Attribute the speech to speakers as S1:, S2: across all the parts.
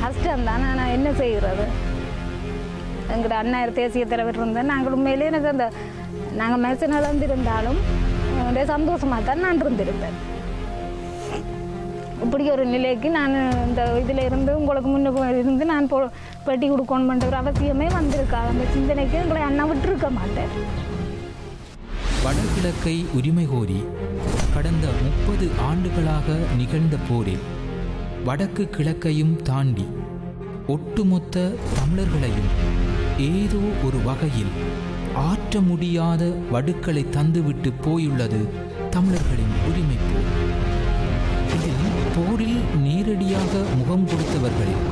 S1: கஷ்டம் நான் என்ன செய்கிறது எங்கள்கிட்ட அண்ணா தேசிய தலைவர் இருந்தேன் நாங்கள் உண்மையிலே எனக்கு அந்த நாங்கள் மெசன் இழந்திருந்தாலும் என்னுடைய சந்தோஷமாக தான் நான் இருந்திருப்பேன். இப்படி ஒரு நிலைக்கு நான் இந்த இதில் இருந்து உங்களுக்கு முன்னுக்கு இருந்து நான் போ பெட்டி கொடுக்கணுமென்ற ஒரு அவசியமே வந்திருக்கா அந்த சிந்தனைக்கு எங்களை அண்ணா விட்டுருக்க மாட்டேன்
S2: வடகிழக்கை உரிமை கோரி கடந்த முப்பது ஆண்டுகளாக நிகழ்ந்த போரில் வடக்கு கிழக்கையும் தாண்டி ஒட்டுமொத்த தமிழர்களையும் ஏதோ ஒரு வகையில் ஆற்ற முடியாத வடுக்களை தந்துவிட்டு போயுள்ளது தமிழர்களின் உரிமை போர். இதில் போரில் நேரடியாக முகம் கொடுத்தவர்களில்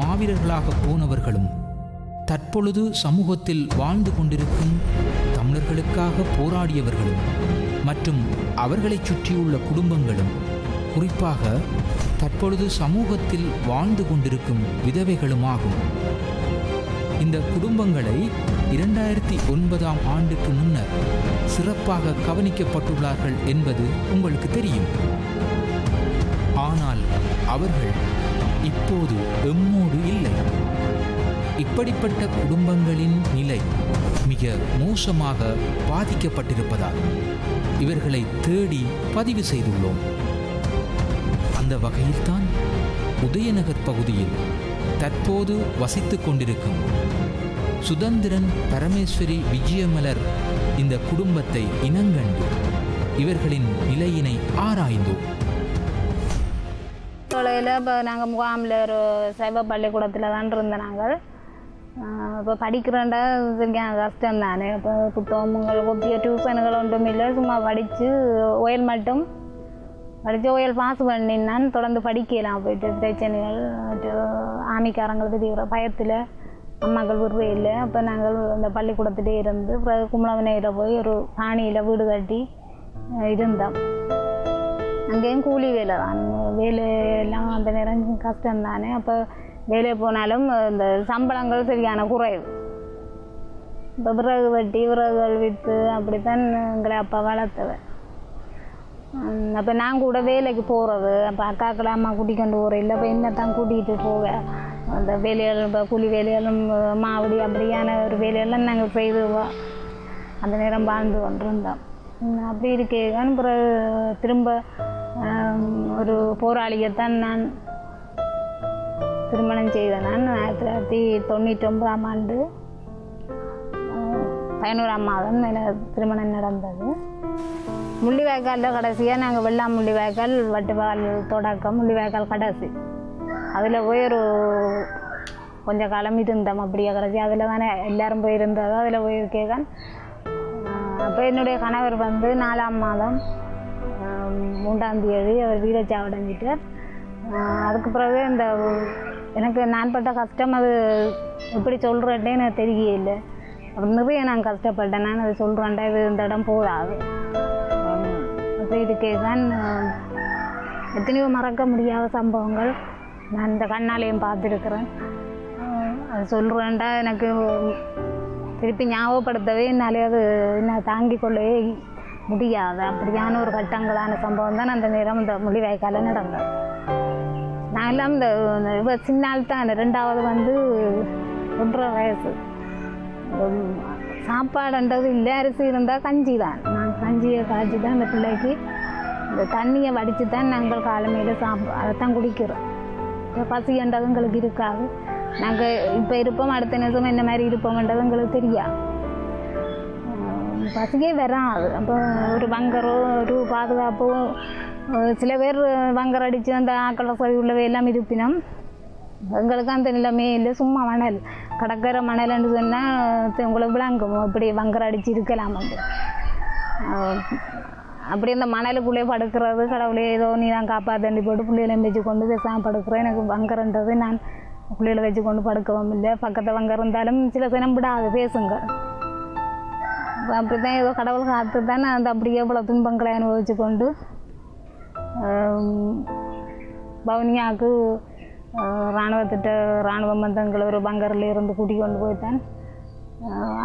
S2: மாவீரர்களாக போனவர்களும் தற்பொழுது சமூகத்தில் வாழ்ந்து கொண்டிருக்கும் தமிழர்களுக்காக போராடியவர்களும் மற்றும் அவர்களைச் சுற்றியுள்ள குடும்பங்களும் குறிப்பாக தற்பொழுது சமூகத்தில் வாழ்ந்து கொண்டிருக்கும் விதவைகளுமாகும். இந்த குடும்பங்களை இரண்டாயிரத்தி ஒன்பதாம் ஆண்டுக்கு முன்னர் சிறப்பாக கவனிக்கப்பட்டுள்ளார்கள் என்பது உங்களுக்கு தெரியும். ஆனால் அவர்கள் இப்போது எம்மோடு இல்லை. இப்படிப்பட்ட குடும்பங்களின் நிலை மிக மோசமாக பாதிக்கப்பட்டிருப்பதால் இவர்களை தேடி பதிவு செய்துள்ளோம். அந்த வகையில்தான் உதயநகர் பகுதியில் தற்போது வசித்துக் கொண்டிருக்கும் சுதந்திரன் பரமேஸ்வரி விஜயமலர் இந்த குடும்பத்தை இனங்கண்டு. இவர்களின் நிலையினை ஆராய்ந்தோம்
S1: தொலையில் இப்போ நாங்கள் முகாமில் ஒரு சைவ பள்ளிக்கூடத்தில் தான் இருந்தோம் நாங்கள். இப்போ படிக்கிறேன்டா கஷ்டம் தானே. இப்போ புத்தகங்கள் கொப்பிய டியூஷனுகள் ஒன்றும் இல்லை. சும்மா படித்து ஒயல் மட்டும். படித்து ஒயல் பாஸ் பண்ணினான் தொடர்ந்து படிக்கலாம் போயிட்டு பிரச்சனைகள் ஆமிக்காரங்களுக்கு தீவிர பயத்தில். அம்மாக்கள் விடுறே இல்லை. அப்போ நாங்கள் அந்த பள்ளிக்கூடத்திலே இருந்து அப்புறம் கும்பலவனையில் போய் ஒரு காணியில் வீடு கட்டி இருந்தோம். அங்கேயும் கூலி வேலை தான். வேலையெல்லாம் அந்த நேரம் கஷ்டம் தானே அப்போ வேலை போனாலும் இந்த சம்பளங்கள் சரியான குறைவு. இப்போ விறகு வெட்டி விறகுகள் விற்று அப்படித்தான் எங்களை அப்பா வளர்த்தவன் அப்போ நான் கூட வேலைக்கு போகிறது அப்போ அக்காக்களை அம்மா கூட்டிக்கொண்டு போகிறேன் இல்லை இப்போ என்னத்தான் கூட்டிகிட்டு போவேன் அந்த வேலைகள் இப்போ கூலி வேலைகளும் மாவடி அப்படியான ஒரு வேலையெல்லாம் நாங்கள் செய்து அந்த நேரம் வாழ்ந்து கொண்டிருந்தோம். அப்படி இருக்கேன். பிறகு திரும்ப ஒரு போராளியைத்தான் நான் திருமணம் செய்தேன். நான் ஆயிரத்தி தொள்ளாயிரத்தி தொண்ணூற்றி ஒன்பதாம் ஆண்டு பதினோராம் மாதம் திருமணம் நடந்தது. முள்ளிவாய்க்காலில் கடைசியாக நாங்கள் வெள்ளாம் முள்ளிவாய்க்கால் வட்டுவால் தொடக்கம் முள்ளிவாய்க்கால் கடைசி. அதில் போய் ஒரு கொஞ்சம் காலம் இருந்தோம் அப்படியே கடைசி அதில் தானே எல்லாரும் போய் அதில் போய் இருக்கேன் அப்போ என்னுடைய கணவர் வந்து நாலாம் மாதம் மூன்றாம் தேதி அவர் வீடை சாவடைஞ்சிட்டார் அதுக்கு பிறகு இந்த எனக்கு நான் பட்ட கஷ்டம் அது எப்படி சொல்கிறேன்ட்டே எனக்கு தெரியல. அப்படி நிறைய நான் கஷ்டப்பட்டேன். நான் அதை சொல்கிறேன்டா இது இந்த இடம் போதாது. அப்போ இதுக்கே தான் எத்தனையோ மறக்க முடியாத சம்பவங்கள். நான் இந்த கண்ணாலையும் பார்த்துருக்குறேன். அது சொல்கிறேன்டா எனக்கு திருப்பி ஞாபகப்படுத்தவே என்னாலே அது என்ன தாங்கிக் கொள்ளவே முடியாது. அப்படியான ஒரு கட்டங்களான சம்பவம் தான் அந்த நேரம் இந்த முள்ளிவாய்க்கால நடந்தது. நான் எல்லாம் இந்த இவ சின்னால் தான். ரெண்டாவது வந்து ஒன்றரை வயசு. சாப்பாடுன்றது இல்லை அரிசி இருந்தால் கஞ்சி தான். நான் கஞ்சியை காய்ச்சி தான் அந்த பிள்ளைக்கு. இந்த தண்ணியை வடித்து தான் நாங்கள் காலமையில் சாப்பிட அதை தான் குடிக்கிறோம். இப்போ என்றது எங்களுக்கு இருக்காது. நாங்கள் இப்போ இருப்போம் அடுத்த நிமிஷம் என்ன மாதிரி இருப்போம்ன்றது எங்களுக்கு தெரியாது ஆஹ் பசியே வராது. அப்போ ஒரு பங்கரோ ஒரு பாதுகாப்போ சில பேர் பங்கர் அடித்து அந்த ஆக்கள் வசதி உள்ளவை எல்லாம் இருப்பினும் எங்களுக்கு அந்த நிலைமையே இல்லை. சும்மா மணல் கடற்கரை மணல்னு சொன்னால் உங்களுக்கு விளங்கும். இப்படி பங்கர் அடித்து இருக்கலாம். வந்து அப்படி இந்த மணலுக்குள்ளே படுக்கிறது கடவுளே ஏதோ நீ தான் காப்பாற்றி போட்டு பிள்ளைகளையும் வச்சு கொண்டு பேசாமல் படுக்கிறேன். எனக்கு பங்கர்ன்றது நான் பிள்ளைகளை வச்சு கொண்டு படுக்கவும் இல்லை. பக்கத்தில் பங்கர் இருந்தாலும் சில சினம் விடாது பேசுங்க. அப்படி தான் ஏதோ கடவுள் காத்து தான் அந்த அப்படியே இவ்வளோ துன்பங்களை அனுபவிச்சு கொண்டு பவுனியாவுக்கு இராணுவத்திட்ட இராணுவம் வந்து எங்களை ஒரு பங்கரில் இருந்து கூட்டி கொண்டு போய்த்தான்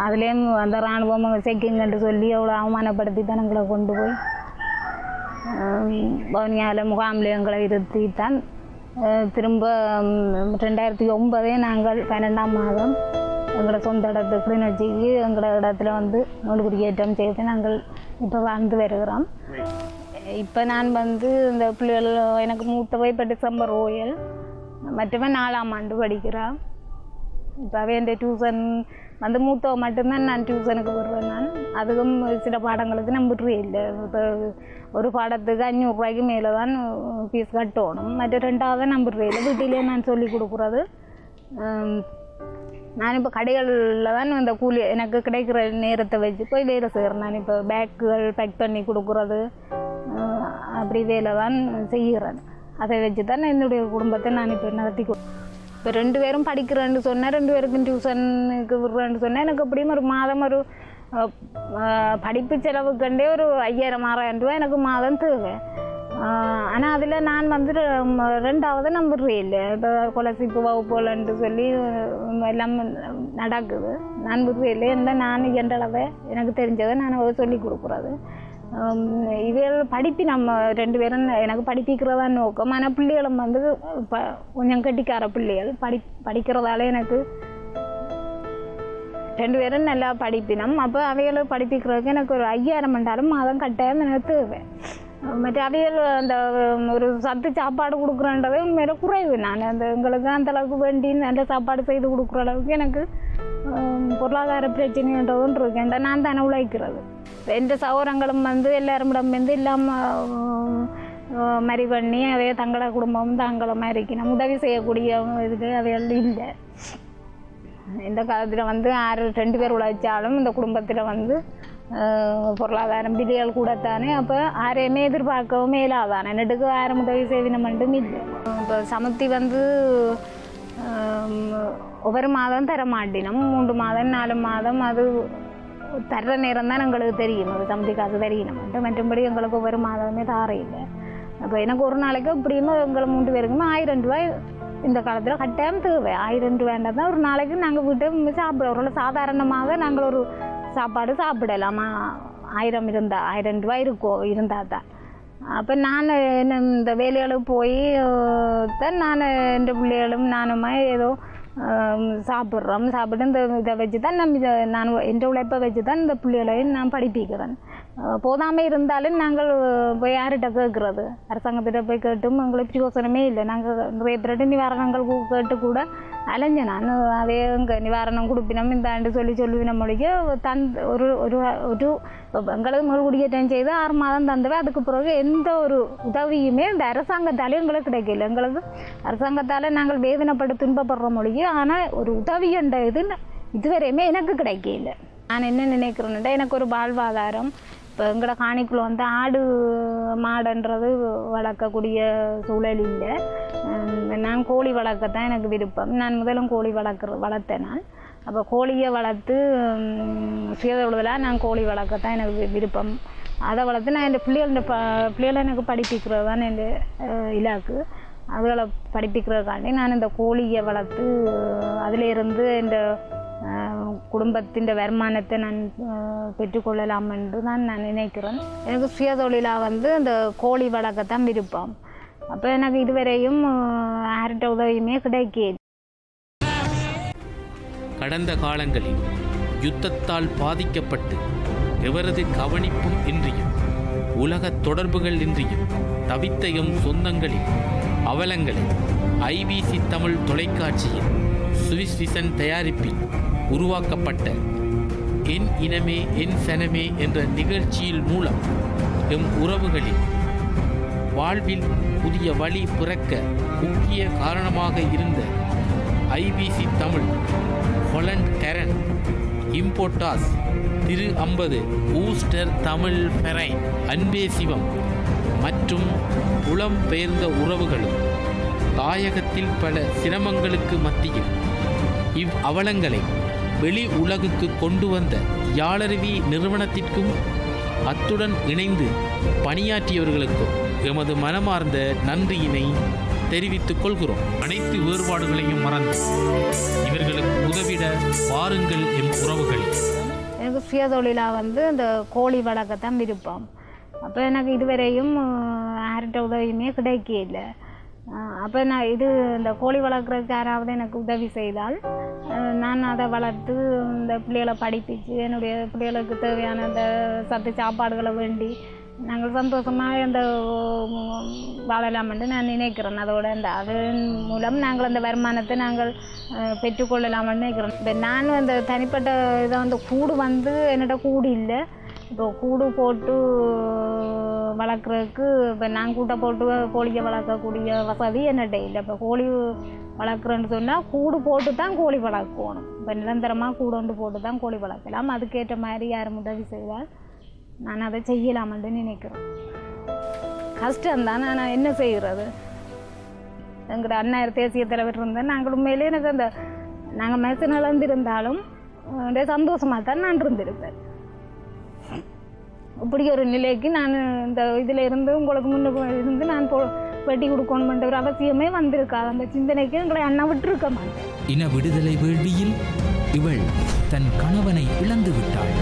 S1: அதுலேயும் அந்த இராணுவம் செக்கிங்கன்னு சொல்லி அவ்வளோ அவமானப்படுத்தி தான் எங்களை கொண்டு போய். வவுனியாவில் முகாமில் எங்களை இருத்தித்தான் திரும்ப ரெண்டாயிரத்தி ஒன்பதே நாங்கள் பன்னெண்டாம் மாதம் எங்களோட சொந்த இடத்து கிளிநொச்சிக்கு எங்களோட இடத்துல வந்து நூல் குடியேற்றம் செய்து நாங்கள் இப்போ வாழ்ந்து வருகிறோம். இப்போ நான் வந்து இந்த பிள்ளைகள் எனக்கு மூத்தவை இப்போ டிசம்பர் ஓயல் மற்றவன் நாலாம் ஆண்டு படிக்கிறான். இப்போ அவன் டியூசன் வந்து மூத்தவ மட்டும்தான் நான் டியூசனுக்கு வருவேன் நான். அதுக்கும் சில பாடங்களுக்கு நான் இல்லை. இப்போ ஒரு பாடத்துக்கு அஞ்சூறுரூவாய்க்கு மேலே தான் ஃபீஸ் கட்டணும் மற்ற ரெண்டாவது நான் விடுறே இல்லை வீட்டிலே நான் சொல்லி கொடுக்குறது நான் இப்போ கடைகளில் தான் இந்த கூலி எனக்கு கிடைக்கிற நேரத்தை வச்சு போய் வேலை செய்கிறேன் நான் இப்போ பேக்குகள் பேக் பண்ணி கொடுக்குறது அப்படி வேலை தான் செய்கிறேன் அதை வச்சு தான் என்னுடைய குடும்பத்தை நான் இப்போ நடத்தி இப்போ ரெண்டு பேரும் படிக்கிறேன்னு சொன்னேன் ரெண்டு பேருக்கும் டியூஷனுக்கு விடுறேன்னு சொன்னேன் எனக்கு எப்படியும் ஒரு மாதம் ஒரு படிப்பு செலவுக்கண்டே ஒரு ஐயாயிரம் ஆறாயிரம் ரூபாய் எனக்கு மாதம் தேவை ஆனால் அதில் நான் வந்து ரெண்டாவது நான் இல்லை இப்போ கொலசிப்பு வகுப்புலன்ட்டு சொல்லி எல்லாம் நடக்குது நான் விடுறே இல்லை என்ன நான் என்றளவை எனக்கு தெரிஞ்சதை நான் அதை சொல்லி கொடுக்குறது இதில் படிப்பு நம்ம ரெண்டு பேரும் எனக்கு படிப்பிக்கிறதா நோக்கம் ஆனால் பிள்ளைகளும் வந்து ப கொஞ்சம் கட்டிக்கார பிள்ளைகள் படி படிக்கிறதால எனக்கு ரெண்டு பேரும் நல்லா படிப்பினோம். அப்போ அவைகளை படிப்பிக்கிறதுக்கு எனக்கு ஒரு ஐயாயிரம் மண்டாலும் மாதம் கட்டாயம் எனக்கு தேவை. மற்ற அவையல் அந்த ஒரு சத்து சாப்பாடு கொடுக்குறேன்றதே உண்மையில குறைவு. நான் அந்த எங்களுக்கு அந்த அளவுக்கு வேண்டி நல்ல சாப்பாடு செய்து கொடுக்குற அளவுக்கு எனக்கு பொருளாதார பிரச்சனைன்றதும் இருக்கு. ஏன்டா நான் தானே உழைக்கிறது. எந்த சௌரங்களும் வந்து எல்லாருமிடம் வந்து இல்லாமல் மறி பண்ணி அவைய தங்கள குடும்பம் தாங்கள இருக்கணும். உதவி செய்யக்கூடிய இதுக்கு அவைகள் இல்லை. இந்த காலத்தில் வந்து ஆறு ரெண்டு பேர் உழைச்சாலும் இந்த குடும்பத்தில் வந்து பொருளாதாரம் விதிகள் கூடத்தானே அப்போ யாரையுமே எதிர்பார்க்கவும் மேலாதானே நெடுக்கு ஆயிரம் உதவி செய்வினம் மட்டும் இல்லை. இப்போ சமத்தி வந்து ஒவ்வொரு மாதம் தர மாட்டினோம். மூன்று மாதம் நாலு மாதம் அது தர்ற நேரம் தான் எங்களுக்கு தெரியும். அது சமுத்தி காசு தெரியணும் மட்டும் மற்றபடி எங்களுக்கு ஒவ்வொரு மாதமே தாரையில்லை அப்போ எனக்கு ஒரு நாளைக்கு இப்படியுமே எங்களை மூன்று பேருக்குமே ஆயிரம் ரூபாய் இந்த காலத்தில் கட்டாயம் தேவை. ஆயிரம் ரூபாண்டா தான் ஒரு நாளைக்கு நாங்கள் வீட்டை சாப்பிடுவோம். ஒரு சாதாரணமாக நாங்கள் ஒரு சாப்பாடு சாப்பிடலாமா. ஆயிரம் இருந்தா ஆயிரம் ரூபாய் இருக்கும் இருந்தால் தான். அப்போ நான் என்ன இந்த வேலைகளுக்கு போய் தான் நான் எந்த பிள்ளைகளும் நானுமா ஏதோ சாப்பிட்றோம். சாப்பிட்டு இந்த இதை வச்சு தான் நம்ம இதை நான் எந்த உழைப்பை வச்சு தான் இந்த பிள்ளைகளையும் நான் படிப்பிக்கிறேன். போதாமல் இருந்தாலும் நாங்கள் போய் யார்கிட்ட கேட்குறது அரசாங்கத்திட்ட போய் கேட்டும் எங்களுக்கு யோசனமே இல்லை. நாங்கள் நிறைய பேர்கிட்ட நிவாரணங்கள் கேட்டு கூட அலைஞ்ச நான். அதே இங்கே நிவாரணம் கொடுப்பினோம் இந்த ஆண்டு சொல்லி சொல்லுவின மொழிக்கு தந் ஒரு ஒரு ஒரு இப்ப எங்களுக்கு முதல் குடியேற்றம் செய்து ஆறு மாதம் தந்தவை அதுக்கு பிறகு எந்த ஒரு உதவியுமே இந்த அரசாங்கத்தாலே எங்களுக்கு கிடைக்கல. எங்களுக்கு அரசாங்கத்தால் நாங்கள் வேதனைப்பட்டு துன்பப்படுற மொழிக்கு ஆனால் ஒரு உதவி என்ற இது இதுவரையுமே எனக்கு கிடைக்கல. நான் என்ன நினைக்கிறேன்னா எனக்கு ஒரு வாழ்வாதாரம் இப்போ எங்களோட காணிக்குள்ள வந்து ஆடு மாடுன்றது வளர்க்கக்கூடிய சூழல் இல்லை. நான் கோழி வளர்க்கத்தான் எனக்கு விருப்பம். நான் முதலும் கோழி வளர்க்குற வளர்த்தேன் நான். அப்போ கோழியை வளர்த்து சுயதொழுதலாக நான் கோழி வளர்க்கத்தான் எனக்கு விருப்பம். அதை வளர்த்து நான் என் பிள்ளைகள ப பிள்ளைகளை எனக்கு படிப்பிக்கிறது தான் என் இலாக்கு. அதுகளை படிப்பிக்கிறதுக்காண்டி நான் இந்த கோழியை வளர்த்து அதிலிருந்து இந்த குடும்பத்தின் வருமானத்தை நான் பெற்றுக்கொள்ளலாம் என்று தான் நான் நினைக்கிறேன் எனக்கு சுயதொழிலாக வந்து இந்த கோழி வளர்க்கத்தான் விருப்பம். அப்போ எனக்கு இதுவரையும் யார்கிட்ட உதவியுமே கிடைக்கல.
S3: கடந்த காலங்களில் யுத்தத்தால் பாதிக்கப்பட்டு எவரது கவனிப்பும் இன்றியும் உலகத் தொடர்புகள் இன்றியும் தவித்த எம் அவலங்களில் அவலங்களை ஐபிசி தமிழ் தொலைக்காட்சியில் சுவிஸ் விசன் தயாரிப்பில் உருவாக்கப்பட்ட என் இனமே என் சனமே என்ற நிகழ்ச்சியில் மூலம் எம் உறவுகளில் வாழ்வில் புதிய வழி பிறக்க முக்கிய காரணமாக இருந்த ஐபிசி தமிழ் ஹொலண்ட் கரன் இம்போட்டாஸ் திரு அம்பது ஊஸ்டர் தமிழ் பெரை அன்பே சிவம் மற்றும் புலம்பெயர்ந்த உறவுகளும் தாயகத்தில் பல சிரமங்களுக்கு மத்தியில் இவ் அவலங்களை வெளி உலகுக்கு கொண்டு வந்த யாழருவி நிறுவனத்திற்கும் அத்துடன் இணைந்து பணியாற்றியவர்களுக்கும் எமது மனமார்ந்த நன்றியினை தெரிவித்துக் கொள்கிறோம். அனைத்து வேறுபாடுகளையும் மறந்து இவர்களுக்கு உதவிட வாருங்கள் எம் உறவுகள்.
S1: எனக்கு சுயதொழிலாக வந்து இந்த கோழி வளர்க்கத்தான் விருப்பம். அப்போ எனக்கு இதுவரையும் யார்கிட்ட உதவியுமே கிடைக்கல அப்போ நான் இது இந்த கோழி வளர்க்குறதுக்கு யாராவது எனக்கு உதவி செய்தால் நான் அதை வளர்த்து இந்த பிள்ளைகளை படிப்பிச்சு என்னுடைய பிள்ளைகளுக்கு தேவையான இந்த சத்து சாப்பாடுகளை வேண்டி நாங்கள் சந்தோஷமாக இந்த உம், வாழலாம்னு நான் நினைக்கிறேன். அதோட இந்த அதன் மூலம் நாங்கள் அந்த வருமானத்தை நாங்கள் அஹ், பெற்றுக்கொள்ளலாம்னு நினைக்கிறோம் இப்போ நான் அந்த தனிப்பட்ட இதை வந்து கூடு வந்து என்னோட கூடு இல்லை. இப்போ கூடு போட்டு வளர்க்குறதுக்கு இப்போ நான் கூட்டை போட்டு கோழியை வளர்க்கக்கூடிய வசதி என்னட்ட இல்லை. இப்போ கோழி வளர்க்குறேன்னு சொன்னால் கூடு போட்டு தான் கோழி வளர்க்கணும். இப்போ நிரந்தரமாக கூடு ஒன்று போட்டு தான் கோழி வளர்க்கலாம். அதுக்கேற்ற மாதிரி யாரும் உதவி செய்தால் நான் அதை செய்யலாமென்று நினைக்கிறேன். கஷ்டம்தான். நான் என்ன செய்கிறது எங்களோட அண்ணா தேசிய தலைவர் இருந்தேன் நாங்கள் உண்மையிலே எனக்கு அந்த நாங்கள் மெசன் இழந்திருந்தாலும் சந்தோஷமாக தான் நான் இருந்திருப்பேன். இப்படி ஒரு நிலைக்கு நான் இந்த இதில் இருந்து உங்களுக்கு முன்னுக்கு இருந்து நான் போ வெட்டி கொடுக்கணுமென்ற ஒரு அவசியமே வந்திருக்காது. அந்த சிந்தனைக்கு எங்களை அண்ணா விட்டுருக்க மாட்டேன்
S2: இன விடுதலை வேள்வியில் இவள் தன் கணவனை இழந்து விட்டாள்.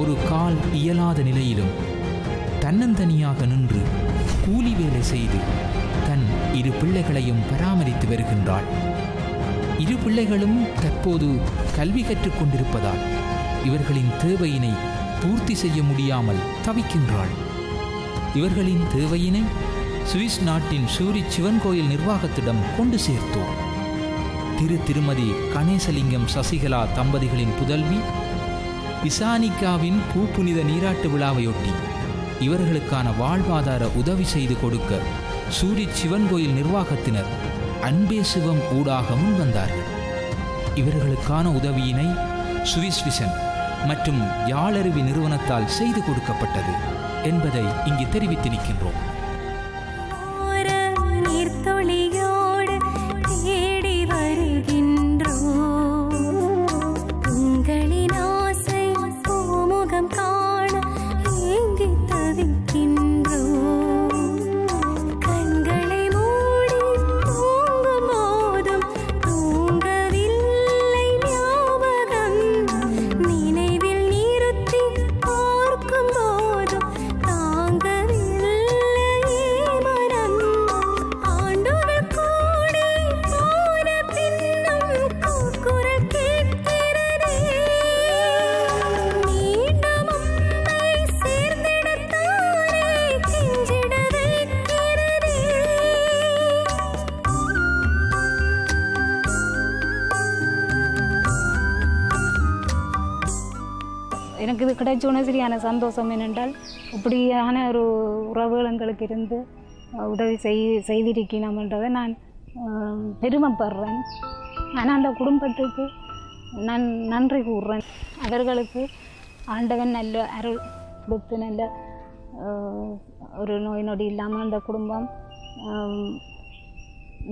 S2: ஒரு கால் இயலாத நிலையிலும் தன்னந்தனியாக நின்று கூலி வேலை செய்து தன் இரு பிள்ளைகளையும் பராமரித்து வருகின்றாள். இரு பிள்ளைகளும் தற்போது கல்வி கற்றுக் கொண்டிருப்பதால் இவர்களின் தேவையினை பூர்த்தி செய்ய முடியாமல் தவிக்கின்றாள். இவர்களின் தேவையினை சுவிஸ் நாட்டின் சூரி சிவன் கோயில் நிர்வாகத்திடம் கொண்டு சேர்த்தோம். திரு திருமதி கணேசலிங்கம் சசிகலா தம்பதிகளின் புதல்வி இசானிகாவின் பூப்புனித நீராட்டு விழாவையொட்டி இவர்களுக்கான வாழ்வாதார உதவி செய்து கொடுக்க சூரி சிவன் கோயில் நிர்வாகத்தினர் அன்பே சிவம் ஊடாக முன்வந்தார்கள். இவர்களுக்கான உதவியினை சுவிஸ் விசன் மற்றும் யாழருவி நிறுவனத்தால் செய்து கொடுக்கப்பட்டது என்பதை இங்கு தெரிவித்திருக்கின்றோம்.
S1: கிடைச்சோன்னே சரியான சந்தோஷம் என்னென்றால் இப்படியான ஒரு உறவுகள் எங்களுக்கு இருந்து உதவி செய் செய்திருக்கணும்ன்றதை நான் பெருமைப்படுறேன். ஆனால் அந்த குடும்பத்துக்கு நான் நன்றி கூறுறேன். அவர்களுக்கு ஆண்டவன் நல்ல அருள் கொடுத்து நல்ல ஒரு நோய் நொடி இல்லாமல் அந்த குடும்பம்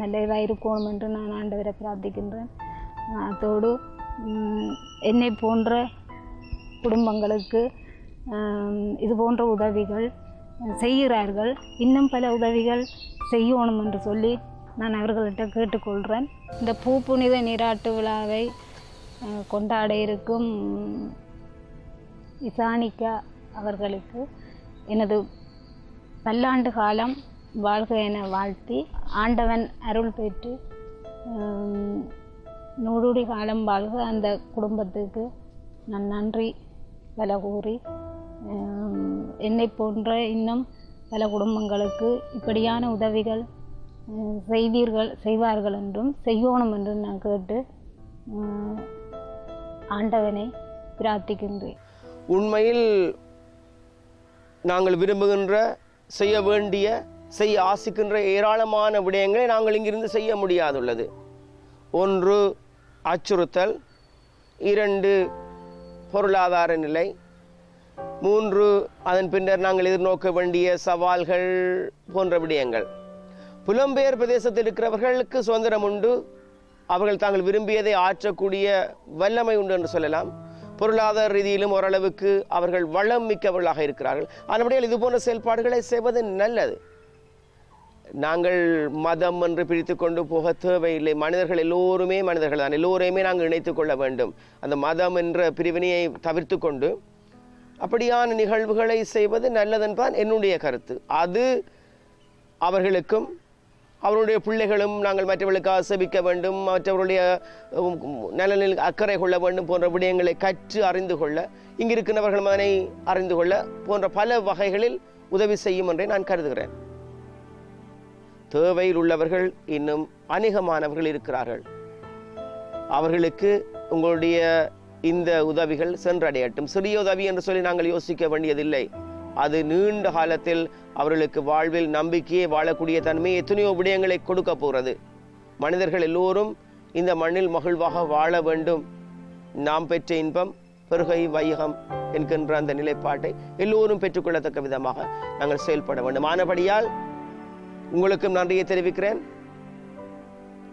S1: நல்ல இதாக இருக்கணும் என்று நான் ஆண்டவரை பிரார்த்திக்கின்றேன். அதோடு என்னை போன்ற குடும்பங்களுக்கு இது போன்ற உதவிகள் செய்கிறார்கள். இன்னும் பல உதவிகள் செய்யணும் என்று சொல்லி நான் அவர்கள்ட்ட கேட்டுக்கொள்கிறேன் இந்த பூ புனித நீராட்டு விழாவை கொண்டாட இருக்கும் இசானிகா அவர்களுக்கு எனது பல்லாண்டு காலம் வாழ்க என வாழ்த்தி ஆண்டவன் அருள் பெற்று நூறுடி காலம் வாழ்க. அந்த குடும்பத்துக்கு நான் நன்றி பல கூறி என்னை போன்ற இன்னும் பல குடும்பங்களுக்கு இப்படியான உதவிகள் செய்வீர்கள் செய்வார்கள் என்றும் செய்யணும் என்றும் நான் கேட்டு ஆண்டவனை பிரார்த்திக்கின்றேன்.
S4: உண்மையில் நாங்கள் விரும்புகின்ற செய்ய வேண்டிய செய்ய ஆசிக்கின்ற ஏராளமான விடயங்களை நாங்கள் இங்கிருந்து செய்ய முடியாதுள்ளது. ஒன்று அச்சுறுத்தல் இரண்டு பொருளாதார நிலை. மூன்று அதன் பின்னர் நாங்கள் எதிர்நோக்க வேண்டிய சவால்கள் போன்ற விடயங்கள். புலம்பெயர் பிரதேசத்தில் இருக்கிறவர்களுக்கு சுதந்திரம் உண்டு. அவர்கள் தாங்கள் விரும்பியதை ஆற்றக்கூடிய வல்லமை உண்டு என்று சொல்லலாம். பொருளாதார ரீதியிலும் ஓரளவுக்கு அவர்கள் வளம் மிக்கவர்களாக இருக்கிறார்கள். அதன்படியால் இது போன்ற செயல்பாடுகளை செய்வது நல்லது. நாங்கள் மதம் என்று பிரித்து கொண்டு போக தேவையில்லை. மனிதர்கள் எல்லோருமே மனிதர்கள் தான். எல்லோரையுமே நாங்கள் இணைத்து கொள்ள வேண்டும். அந்த மதம் என்ற பிரிவினையை தவிர்த்து கொண்டு அப்படியான நிகழ்வுகளை செய்வது நல்லதென்றான் என்னுடைய கருத்து. அது அவர்களுக்கும் அவருடைய பிள்ளைகளும் நாங்கள் மற்றவர்களுக்காக செபிக்க வேண்டும் மற்றவருடைய நலனில் அக்கறை கொள்ள வேண்டும் போன்ற விடயங்களை கற்று அறிந்து கொள்ள இங்கிருக்கின்றவர்கள் அதனை அறிந்து கொள்ள போன்ற பல வகைகளில் உதவி செய்யும் என்றே நான் கருதுகிறேன். தேவையில் உள்ளவர்கள் இன்னும் அநேகமானவர்கள் இருக்கிறார்கள். அவர்களுக்கு உங்களுடைய இந்த உதவிகள் சென்றடையட்டும். சிறிய உதவி என்று சொல்லி நாங்கள் யோசிக்க வேண்டியதில்லை. அது நீண்ட காலத்தில் அவர்களுக்கு வாழ்வில் நம்பிக்கையை வாழக்கூடிய தன்மை எத்தனையோ விடயங்களை கொடுக்க போகிறது. மனிதர்கள் எல்லோரும் இந்த மண்ணில் மகிழ்வாக வாழ வேண்டும். நாம் பெற்ற இன்பம் பெருகை வையகம் என்கின்ற அந்த நிலைப்பாட்டை எல்லோரும் பெற்றுக்கொள்ளத்தக்க விதமாக நாங்கள் செயல்பட வேண்டும். ஆனபடியால் உங்களுக்கும் நன்றியை தெரிவிக்கிறேன்.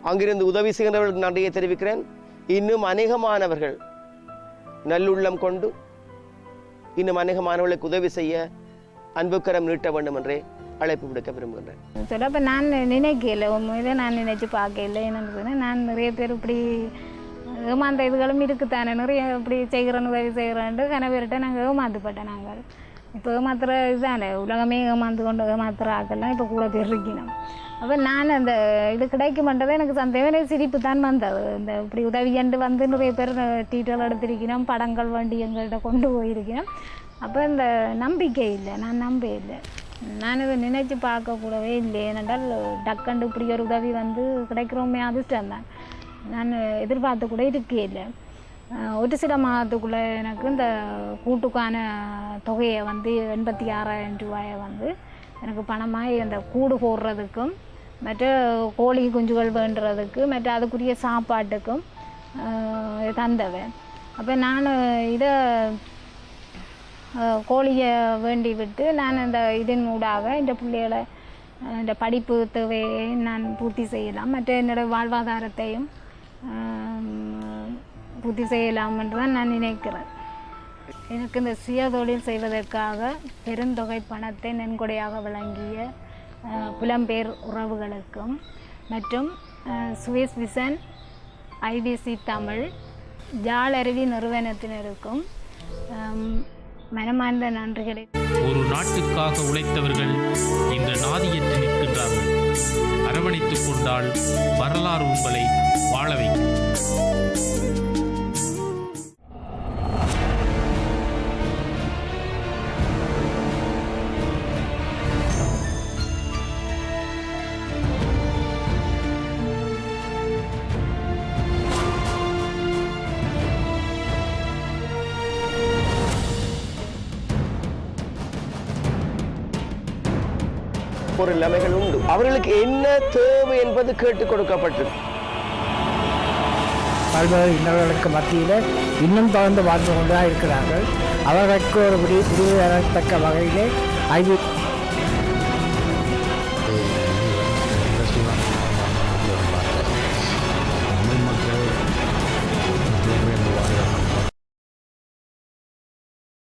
S4: அங்கிருந்து உதவி செய்கின்றவர்களுக்கு நன்றியை தெரிவிக்கிறேன். இன்னும் அநேகமானவர்கள் நல்லுள்ளம் கொண்டு இன்னும் அநேகமானவர்களுக்கு உதவி செய்ய அன்புக்கரம் நீட்ட வேண்டும் என்றே அழைப்பு விடுக்க விரும்புகின்றேன்.
S1: சொல்ல நான் நினைக்கல. உண்மையிலே நான் நினைச்சு பார்க்கல. என்னன்னு சொன்னேன் நான் நிறைய பேர் இப்படி ஏமாந்த இதுகளும் இருக்குத்தானே நிறைய இப்படி செய்கிறேன் உதவி செய்கிறேன்ட்டு கனவேறிட்ட நாங்கள் ஏமாந்துப்பட்டேன் நாங்கள் இப்போ ஏமாத்துற இதுதானே உலகமே ஏமாந்து கொண்டு ஏமாத்துற ஆக்கெல்லாம் இப்போ கூட பேர் இருக்கணும் அப்போ நான் அந்த இது கிடைக்குமென்றதே எனக்கு சந்தேகம் எனக்கு சிரிப்பு தான் வந்தது இந்த இப்படி உதவியண்டு வந்து நிறைய பேர் டீட்டெயில் எடுத்திருக்கணும் படங்கள் வண்டி எங்கள்கிட்ட கொண்டு போயிருக்கணும் அப்போ இந்த நம்பிக்கை இல்லை நான் நம்ப இல்லை நான் இதை நினைச்சு பார்க்கக்கூடவே இல்லை ஏனென்றால் டக்கண்டு இப்படி ஒரு உதவி வந்து கிடைக்கிறோமே அதிர்ஷ்டம் தான் நான் எதிர்பார்த்து கூட இருக்கே இல்லை ஒரு சில மாதத்துக்குள்ளே எனக்கு இந்த கூட்டுக்கான தொகையை வந்து எண்பத்தி ஆறாயிரம் ரூபாயை வந்து எனக்கு பணமாக இந்த கூடு போடுறதுக்கும் மற்ற கோழி குஞ்சுகள் வேண்டுறதுக்கு மற்ற அதுக்குரிய சாப்பாட்டுக்கும் தந்தவன். அப்போ நான் இதை கோழியை வேண்டி விட்டு நான் இந்த இதன் ஊடாக இந்த பிள்ளைகளை இந்த படிப்பு தேவையை நான் பூர்த்தி செய்யலாம். மற்ற என்னோடய வாழ்வாதாரத்தையும் பூர்த்தி செய்யலாம் என்று தான் நான் நினைக்கிறேன். எனக்கு இந்த சுய தொழில் செய்வதற்காக பெருந்தொகை பணத்தை நன்கொடையாக வழங்கிய புலம்பெயர் உறவுகளுக்கும் மற்றும் Swiss vision IBC Tamil Jalaruvi நிறுவனத்தினருக்கும் மனமார்ந்த நன்றிகளை
S3: ஒரு நாட்டுக்காக உழைத்தவர்கள் இன்று நாதியற்று நிற்கின்றார்கள் அரவணைத்துக் கொண்டால் வரலாறு உங்களை வாழ வைக்கும்.
S4: ஒரு நிலைமைகள் உண்டு. அவர்களுக்கு என்ன தேவை என்பது கேட்டுக் கொடுக்கப்பட்டது.
S5: பல்வேறு இன்னல்களுக்கு மத்தியில் இன்னும் தொடர்ந்து வாழ்ந்து கொண்டுதான் இருக்கிறார்கள் அவர்களுக்கு ஒரு விடி விடுதலை வகையிலே ஐவி